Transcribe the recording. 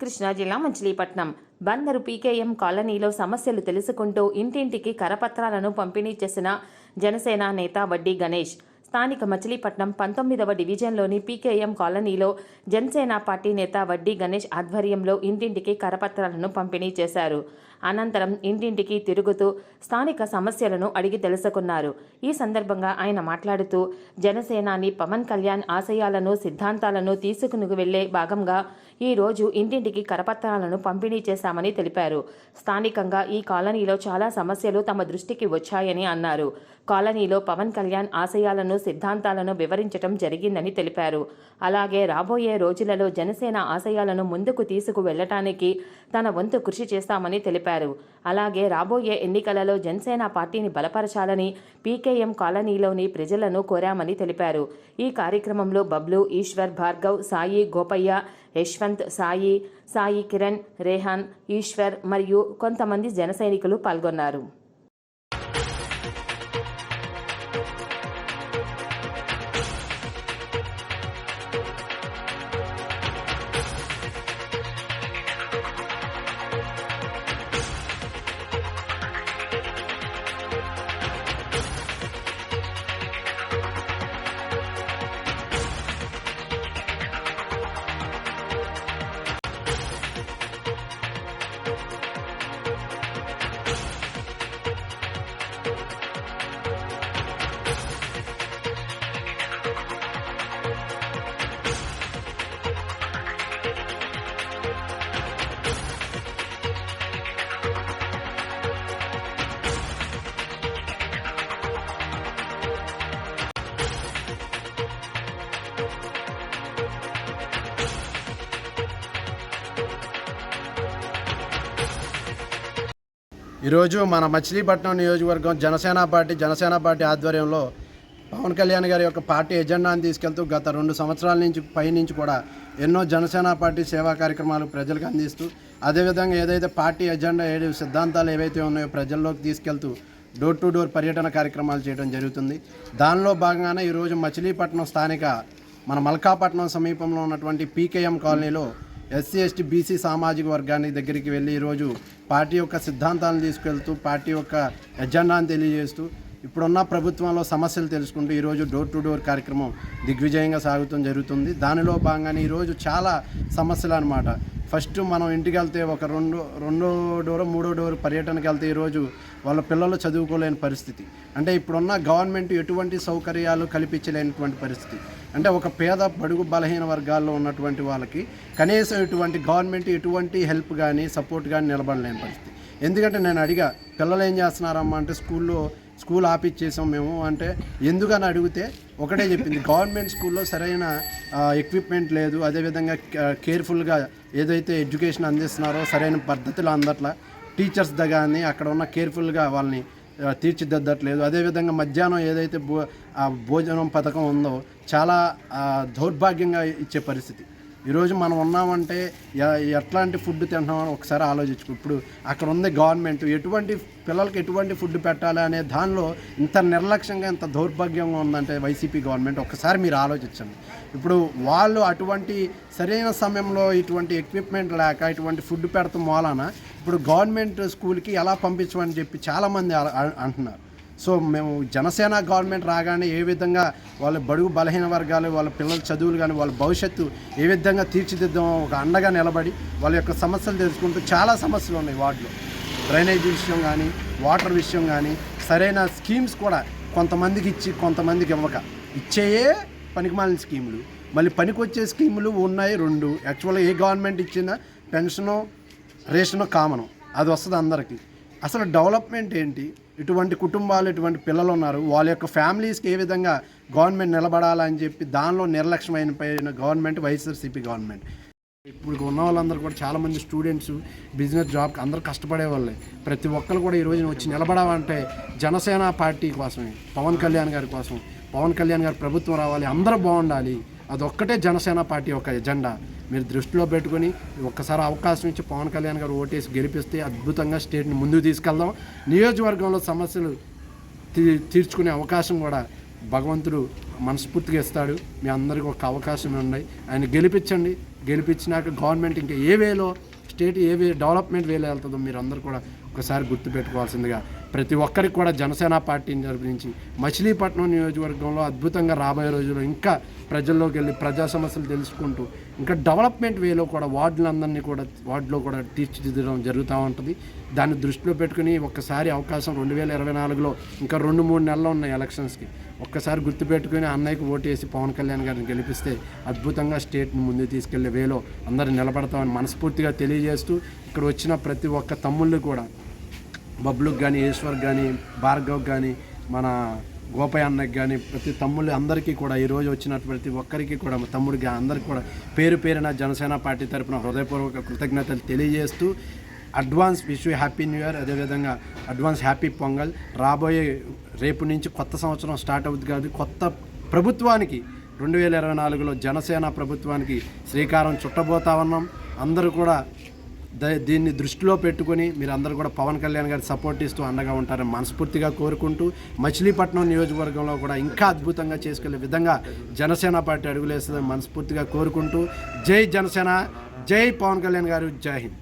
కృష్ణా జిల్లా మచిలీపట్నం. బందరు పీకేఎం కాలనీలో సమస్యలు తెలుసుకుంటూ ఇంటింటికి కరపత్రాలను పంపిణీ చేసిన జనసేన నేత వడ్డీ గణేష్. స్థానిక మచిలీపట్నం పంతొమ్మిదవ డివిజన్లోని పీకేఎం కాలనీలో జనసేన పార్టీ నేత వడ్డీ గణేష్ ఆధ్వర్యంలో ఇంటింటికి కరపత్రాలను పంపిణీ చేశారు. అనంతరం ఇంటింటికి తిరుగుతూ స్థానిక సమస్యలను అడిగి తెలుసుకున్నారు. ఈ సందర్భంగా ఆయన మాట్లాడుతూ జనసేనాని పవన్ కళ్యాణ్ ఆశయాలను సిద్ధాంతాలను తీసుకుని వెళ్ళే భాగంగా ఈ రోజు ఇంటింటికి కరపత్రాలను పంపిణీ చేశామని తెలిపారు. స్థానికంగా ఈ కాలనీలో చాలా సమస్యలు తమ దృష్టికి వచ్చాయని అన్నారు. కాలనీలో పవన్ కళ్యాణ్ ఆశయాలను సిద్ధాంతాలను వివరించటం జరిగిందని తెలిపారు. అలాగే రాబోయే రోజులలో జనసేన ఆశయాలను ముందుకు తీసుకు వెళ్ళటానికి తన వంతు కృషి చేస్తామని తెలిపారు. అలాగే రాబోయే ఎన్నికలలో జనసేన పార్టీని బలపరచాలని పీకేఎం కాలనీలోని ప్రజలను కోరామని తెలిపారు. ఈ కార్యక్రమంలో బబ్లు ఈశ్వర్ భార్గవ్ సాయి గోపయ్య యశ్వంత్ సాయి సాయి కిరణ్ రేహాన్ ఈశ్వర్ మరియు కొంతమంది జనసైనికులు పాల్గొన్నారు. ఈరోజు మన మచిలీపట్నం నియోజకవర్గం జనసేన పార్టీ జనసేన పార్టీ ఆధ్వర్యంలో పవన్ కళ్యాణ్ గారి యొక్క పార్టీ ఎజెండాను తీసుకెళ్తూ గత రెండు సంవత్సరాల నుంచి పైనుంచి కూడా ఎన్నో జనసేన పార్టీ సేవా కార్యక్రమాలు ప్రజలకు అందిస్తూ అదేవిధంగా ఏదైతే పార్టీ ఎజెండా ఏడు సిద్ధాంతాలు ఏవైతే ఉన్నాయో ప్రజల్లోకి తీసుకెళ్తూ డోర్ టు డోర్ పర్యటన కార్యక్రమాలు చేయడం జరుగుతుంది. దానిలో భాగంగానే ఈరోజు మచిలీపట్నం స్థానిక మన మల్కాపట్నం సమీపంలో ఉన్నటువంటి పీకేఎం కాలనీలో ఎస్సీ ఎస్టీ బీసీ సామాజిక వర్గాన్ని దగ్గరికి వెళ్ళి ఈరోజు పార్టీ యొక్క సిద్ధాంతాలను తీసుకెళ్తూ పార్టీ యొక్క ఎజెండాను తెలియజేస్తూ ఇప్పుడున్న ప్రభుత్వంలో సమస్యలు తెలుసుకుంటూ ఈరోజు డోర్ టు డోర్ కార్యక్రమం దిగ్విజయంగా సాగుతూ జరుగుతుంది. దానిలో భాగంగానే ఈరోజు చాలా సమస్యలు అనమాట ఫస్ట్ మనం ఇంటికి వెళ్తే ఒక రెండు రెండో డోర్ మూడో డోర్ పర్యటనకి వెళ్తే ఈరోజు వాళ్ళ పిల్లలు చదువుకోలేని పరిస్థితి. అంటే ఇప్పుడున్న గవర్నమెంట్ ఎటువంటి సౌకర్యాలు కల్పించలేనటువంటి పరిస్థితి. అంటే ఒక పేద బడుగు బలహీన వర్గాల్లో ఉన్నటువంటి వాళ్ళకి కనీసం ఇటువంటి గవర్నమెంట్ ఎటువంటి హెల్ప్ కానీ సపోర్ట్ కానీ నిలబడలేని పరిస్థితి. ఎందుకంటే నేను అడిగా పిల్లలు ఏం చేస్తున్నారమ్మా? అంటే స్కూల్లో స్కూల్ ఆపిచ్చేసాం మేము అంటే ఎందుకని అడిగితే ఒకటే చెప్పింది. గవర్నమెంట్ స్కూల్లో సరైన ఎక్విప్మెంట్ లేదు. అదేవిధంగా కేర్ఫుల్గా ఏదైతే ఎడ్యుకేషన్ అందిస్తున్నారో సరైన పద్ధతిలో అందట్లా టీచర్స్ కానీ అక్కడ ఉన్న కేర్ఫుల్గా వాళ్ళని తీర్చిదిద్దట్లేదు. అదేవిధంగా మధ్యాహ్నం ఏదైతే భో ఆ భోజనం పథకం ఉందో చాలా దౌర్భాగ్యంగా ఇచ్చే పరిస్థితి. ఈరోజు మనం ఉన్నామంటే ఎ- ఎట్లాంటి ఫుడ్ తింటున్నామని ఒకసారి ఆలోచించుకో. ఇప్పుడు అక్కడ ఉంది గవర్నమెంట్. ఎటువంటి పిల్లలకి ఎటువంటి ఫుడ్ పెట్టాలి అనే దానిలో ఇంత నిర్లక్ష్యంగా ఇంత దౌర్భాగ్యంగా ఉందంటే వైసీపీ గవర్నమెంట్. ఒకసారి మీరు ఆలోచించండి. ఇప్పుడు వాళ్ళు అటువంటి సరైన సమయంలో ఇటువంటి ఎక్విప్మెంట్ లేక ఇటువంటి ఫుడ్ పెడతాం మూలాన ఇప్పుడు గవర్నమెంట్ స్కూల్కి ఎలా పంపించమని చెప్పి చాలామంది అంటున్నారు. సో మేము జనసేన గవర్నమెంట్ రాగానే ఏ విధంగా వాళ్ళ బడుగు బలహీన వర్గాలు వాళ్ళ పిల్లల చదువులు కానీ వాళ్ళ భవిష్యత్తు ఏ విధంగా తీర్చిదిద్దాం ఒక అండగా నిలబడి వాళ్ళ యొక్క సమస్యలు తెలుసుకుంటూ చాలా సమస్యలు ఉన్నాయి వార్డులో. డ్రైనేజ్ విషయం కానీ వాటర్ విషయం కానీ సరైన స్కీమ్స్ కూడా కొంతమందికి ఇచ్చి కొంతమందికి ఇవ్వక. ఇచ్చేయే పనికిమాలిన స్కీములు. మళ్ళీ పనికొచ్చే స్కీములు ఉన్నాయి రెండు. యాక్చువల్గా ఏ గవర్నమెంట్ ఇచ్చిందా? Pension ration common. అది వస్తుంది అందరికీ. అసలు డెవలప్మెంట్ ఏంటి? ఇటువంటి కుటుంబాలు ఇటువంటి పిల్లలు ఉన్నారు. వాళ్ళ యొక్క ఫ్యామిలీస్కి ఏ విధంగా గవర్నమెంట్ నిలబడాలని చెప్పి దానిలో నిర్లక్ష్యమైన పోయిన గవర్నమెంట్ వైఎస్ఆర్సీపీ గవర్నమెంట్. ఇప్పుడు ఉన్న వాళ్ళందరూ కూడా చాలామంది స్టూడెంట్స్ బిజినెస్ జాబ్కి అందరూ కష్టపడే వాళ్ళే. ప్రతి ఒక్కరు కూడా ఈ రోజున వచ్చి నిలబడాలంటే జనసేన పార్టీ కోసమే పవన్ కళ్యాణ్ గారి కోసం పవన్ కళ్యాణ్ గారి ప్రభుత్వం రావాలి అందరూ బాగుండాలి. అదొక్కటే జనసేన పార్టీ యొక్క ఎజెండా. మీరు దృష్టిలో పెట్టుకొని ఒక్కసారి అవకాశం ఇచ్చి పవన్ కళ్యాణ్ గారు ఓటేసి గెలిపిస్తే అద్భుతంగా స్టేట్ని ముందుకు తీసుకెళ్దాం. నియోజకవర్గంలో సమస్యలు తీ తీర్చుకునే అవకాశం కూడా భగవంతుడు మనస్ఫూర్తిగా ఇస్తాడు. మీ అందరికీ ఒక అవకాశం ఉన్నాయి. ఆయన గెలిపించండి. గెలిపించినాక గవర్నమెంట్ ఇంకా ఏ వేలో స్టేట్ ఏ వే డెవలప్మెంట్ వేలో వెళ్తుందో మీరు అందరూ కూడా ఒకసారి గుర్తుపెట్టుకోవాల్సిందిగా ప్రతి ఒక్కరికి కూడా జనసేన పార్టీ జరిపించి మచిలీపట్నం నియోజకవర్గంలో అద్భుతంగా రాబోయే రోజుల్లో ఇంకా ప్రజల్లోకి వెళ్ళి ప్రజా సమస్యలు తెలుసుకుంటూ ఇంకా డెవలప్మెంట్ వేలో కూడా వార్డులందరినీ కూడా వార్డులో కూడా తీర్చిదిద్దడం జరుగుతూ ఉంటుంది. దాన్ని దృష్టిలో పెట్టుకుని ఒక్కసారి అవకాశం రెండు వేల ఇరవై నాలుగులో ఇంకా రెండు మూడు నెలలు ఉన్నాయి ఎలక్షన్స్కి. ఒక్కసారి గుర్తుపెట్టుకుని అన్నయ్యకు ఓటేసి పవన్ కళ్యాణ్ గారిని గెలిపిస్తే అద్భుతంగా స్టేట్ని ముందుకు తీసుకెళ్ళే వేలో అందరూ నిలబడతామని మనస్ఫూర్తిగా తెలియజేస్తూ ఇక్కడ వచ్చిన ప్రతి ఒక్క తమ్ముళ్ళు కూడా బబ్లుకి కానీ ఈశ్వర్ కానీ భార్గవ్ కానీ మన గోపయ్య అన్నకి కానీ ప్రతి తమ్ముళ్ళు అందరికీ కూడా ఈరోజు వచ్చిన ప్రతి ఒక్కరికి కూడా తమ్ముడికి అందరికీ కూడా పేరు పేరున జనసేన పార్టీ తరపున హృదయపూర్వక కృతజ్ఞతలు తెలియజేస్తూ advance wish happy new year. అదేవిధంగా అడ్వాన్స్ హ్యాపీ పొంగల్. రాబోయే రేపు నుంచి కొత్త సంవత్సరం స్టార్ట్ అవుతుంది కాదు. కొత్త ప్రభుత్వానికి రెండు వేల ఇరవై నాలుగులో జనసేన ప్రభుత్వానికి శ్రీకారం చుట్టబోతా ఉన్నాం. అందరూ కూడా దీన్ని దృష్టిలో పెట్టుకొని మీరు అందరూ కూడా పవన్ కళ్యాణ్ గారి సపోర్ట్ ఇస్తూ అండగా ఉంటారని మనస్ఫూర్తిగా కోరుకుంటూ మచిలీపట్నం నియోజకవర్గంలో కూడా ఇంకా అద్భుతంగా చేసుకెళ్ళే విధంగా జనసేన పార్టీ అడుగులేస్తుందని మనస్ఫూర్తిగా కోరుకుంటూ జై జనసేన జై పవన్ కళ్యాణ్ గారు జై హింద్.